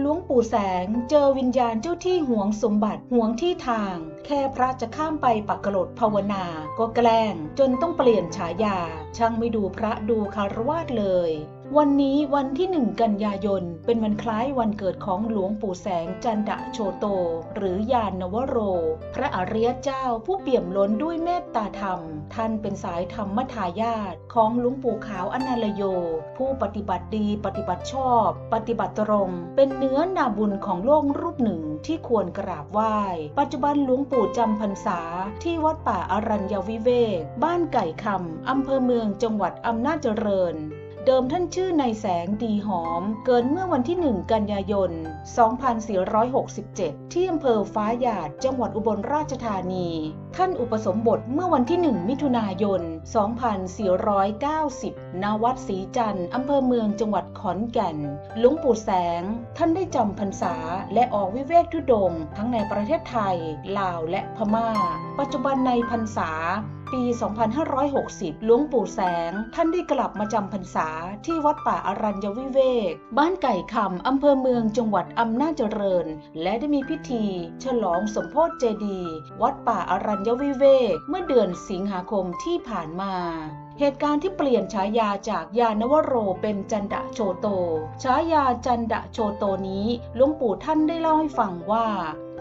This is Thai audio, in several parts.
หลวงปู่แสงเจอวิญญาณเจ้าที่ห่วงสมบัติห่วงที่ทาง แค่พระจะข้ามไปปักกรดภาวนา ก็แกล้ง จนต้องเปลี่ยนฉายา ช่างไม่ดูพระดูคารวาสเลย วันนี้วันที่หนึ่งกันยายน เป็นวันคล้ายวันเกิดของหลวงปู่แสงจันดะโชโต หรือยานนวโร พระอริยเจ้าผู้เปี่ยมล้นด้วยเมตตาธรรม ท่านเป็นสายธรรมทายาทของหลวงปู่ขาวอนาลโย ผู้ปฏิบัติดีปฏิบัติชอบ ปฏิบัติตรง เป็นเนื้อนาบุญของโลกรูปหนึ่งที่ควรกราบไหว้ ปัจจุบันหลวงปู่จำพรรษาที่วัดป่าอรัญญวิเวก บ้านไก่คำอำเภอเมืองจังหวัดอำนาจเจริญ เดิมท่านชื่อนายแสงดีหอม เกิดเมื่อวันที่ 1 กันยายน 2467 ที่อำเภอฟ้าหยาด จังหวัดอุบลราชธานี ท่านอุปสมบทเมื่อวันที่ 1 มิถุนายน 2490 ณ วัดศรีจันทร์อำเภอเมืองจังหวัดขอนแก่น หลวงปู่แสง ท่านได้จำพรรษาและออกวิเวกทุดงทั้งในประเทศไทย ลาวและพม่า ปัจจุบันในพรรษา ปี 2560 หลวงปู่แสง ท่านได้กลับมาจำพรรษาที่วัดป่าอรัญญวิเวก บ้านไก่คำอำเภอเมืองจังหวัดอำนาจเจริญ และได้มีพิธี ฉลองสมโพธิเจดีวัดป่าอรัญญวิเวก เมื่อเดือนสิงหาคมที่ผ่านมาเหตุการณ์ที่เปลี่ยนฉายาจากยานวโรเป็นจันดะโชโต ฉายาจันดะโชโตนี้หลวงปู่ท่านได้เล่าให้ฟังว่า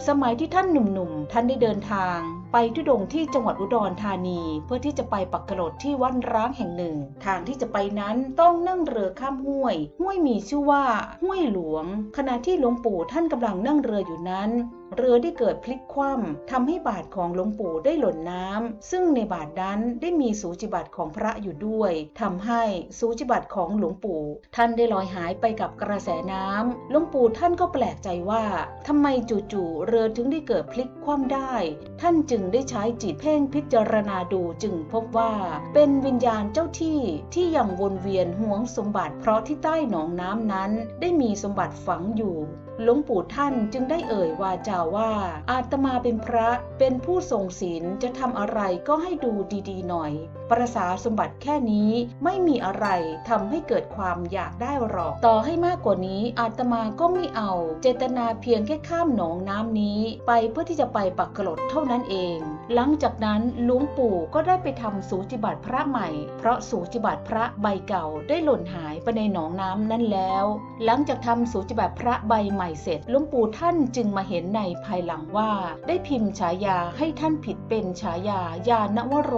สมัยที่ท่านหนุ่มๆ ท่านได้เดินทาง ไปทุดงที่จังหวัดอุดรธานี เพื่อที่จะไปปักกรดที่วัดร้างแห่งหนึ่ง ทางที่จะไปนั้นต้องนั่งเรือข้ามห้วย ห้วยมีชื่อว่า ห้วยหลวง ขณะที่หลวงปู่ท่านกำลังนั่งเรืออยู่นั้นเรือได้เกิดพลิกคว่ำทำให้บาทของหลวงปู่ได้หล่นน้ำ ซึ่งในบาทนั้นได้มีสูจิบัตรของพระอยู่ด้วยทำให้สูจิบัตรของหลวงปู่ ท่านได้ลอยหายไปกับกระแสน้ำหลวงปู่ท่านก็แปลกใจว่าทำไมจู่ๆเรือถึงได้เกิดพลิกคว่ำได้ ท่านจึงได้ใช้จิตเพ่งพิจารณาดูจึงพบว่า เป็นวิญญาณเจ้าที่ที่ยังวนเวียนห่วงสมบัติเพราะที่ใต้หนองน้ำนั้น ได้มีสมบัติฝังอยู่หลวงปู่ท่านจึงได้เอ่ยวาจาว่า อาตมาเป็นพระเป็นผู้ทรงศีลจะทำอะไรก็ให้ดูดีๆหน่อย ประสาสมบัติแค่นี้ไม่มีอะไรทำให้เกิดความอยากได้หรอก ต่อให้มากกว่านี้อาตมาก็ไม่เอา เจตนาเพียงแค่ข้ามหนองน้ำนี้ไปเพื่อที่จะไปปักกรดเท่านั้นเอง หลังจากนั้นหลวงปู่ก็ได้ไปทำสูจิบัตรพระใหม่ เพราะสูจิบัตรพระใบเก่าได้หล่นหายไปในหนองน้ำนั้นแล้ว หลังจากทำสูจิบัตรพระใบใหม่เสร็จหลวงปู่ท่านจึงมาเห็นในภายหลังว่า ได้พิมพ์ฉายาให้ท่านผิดเป็นฉายายานวโร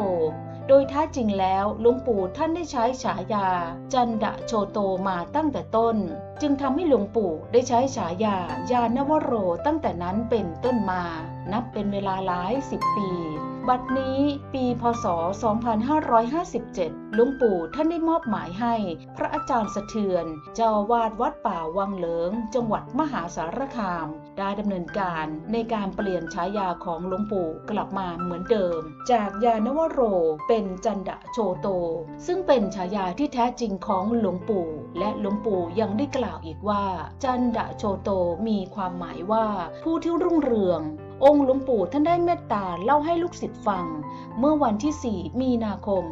โดยแท้จริงแล้วหลวงปู่ท่านได้ใช้ฉายา จันดะโชโตมาตั้งแต่ต้น จึงทำให้หลวงปู่ได้ใช้ฉายายานวโรตั้งแต่นั้นเป็นต้นมา นับเป็นเวลาหลายสิบปี บัดนี้ปีพศ 2557 หลวงปู่ท่านได้มอบหมายให้ พระอาจารย์สะเทือน เจ้าวาดวัดป่าวังเหลิง จังหวัดมหาสารคาม ได้ดำเนินการในการเปลี่ยนฉายาของหลวงปู่กลับมาเหมือนเดิม จากยานวโรเป็นจันดะโชโต ซึ่งเป็นฉายาที่แท้จริงของหลวงปู่ และหลวงปู่ยังได้กล่าวอีกว่า จันดะโชโตมีความหมายว่าผู้ที่รุ่งเรือง องค์หลวงปู่ท่านได้เมตตาเล่าให้ลูกศิษย์ฟัง เมื่อวันที่ 4 มีนาคม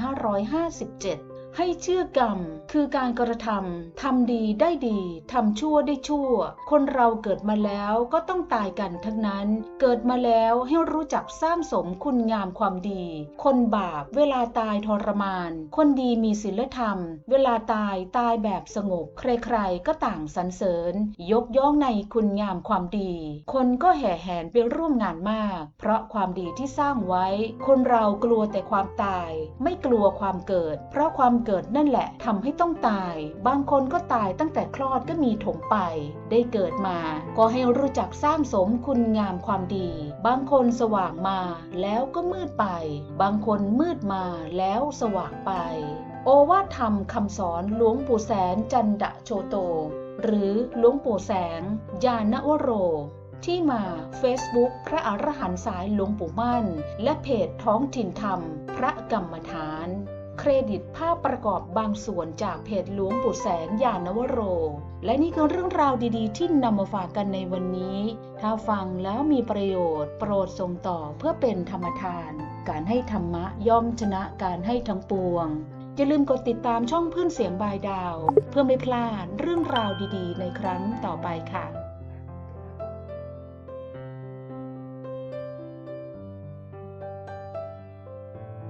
2557 ให้เชื่อกรรม คือการกระทำทำดีได้ดีทำชั่วได้ชั่ว คนเราเกิดมาแล้วก็ต้องตายกันทั้งนั้น เกิดมาแล้วให้รู้จักสร้างสมคุณงามความดี คนบาปเวลาตายทรมาน คนดีมีศีลธรรม เวลาตายตายแบบสงบ ใครๆก็ต่างสรรเสริญ ยกย่องในคุณงามความดี คนก็แห่แหนไปร่วมงานมาก เพราะความดีที่สร้างไว้ คนเรากลัวแต่ความตาย ไม่กลัวความเกิด เพราะความเกิดนั่นแหละทำให้ต้องตาย บางคนก็ตายตั้งแต่คลอดก็มีถมไป ได้เกิดมาก็ให้รู้จักสร้างสมคุณงามความดี บางคนสว่างมาแล้วก็มืดไป บางคนมืดมาแล้วสว่างไป โอวาทธรรมคำสอนหลวงปู่แสนจันดะโชโต หรือหลวงปู่แสง ยานวโรที่มา Facebook พระอรหันต์สายหลวงปู่มั่น และเพจท้องถิ่นธรรม พระกรรมฐาน เครดิตภาพประกอบบางส่วนจากเพจหลวงปู่แสงยานวโร และนี่คือเรื่องราวดีๆ ที่นำมาฝากกันในวันนี้ ถ้าฟังแล้วมีประโยชน์ โปรดส่งต่อเพื่อเป็นธรรมทาน การให้ธรรมะย่อมชนะการให้ทั้งปวง อย่าลืมกดติดตามช่องเพื่อนเสียงบายดาว เพื่อไม่พลาดเรื่องราวดีๆ ในครั้งต่อไปค่ะ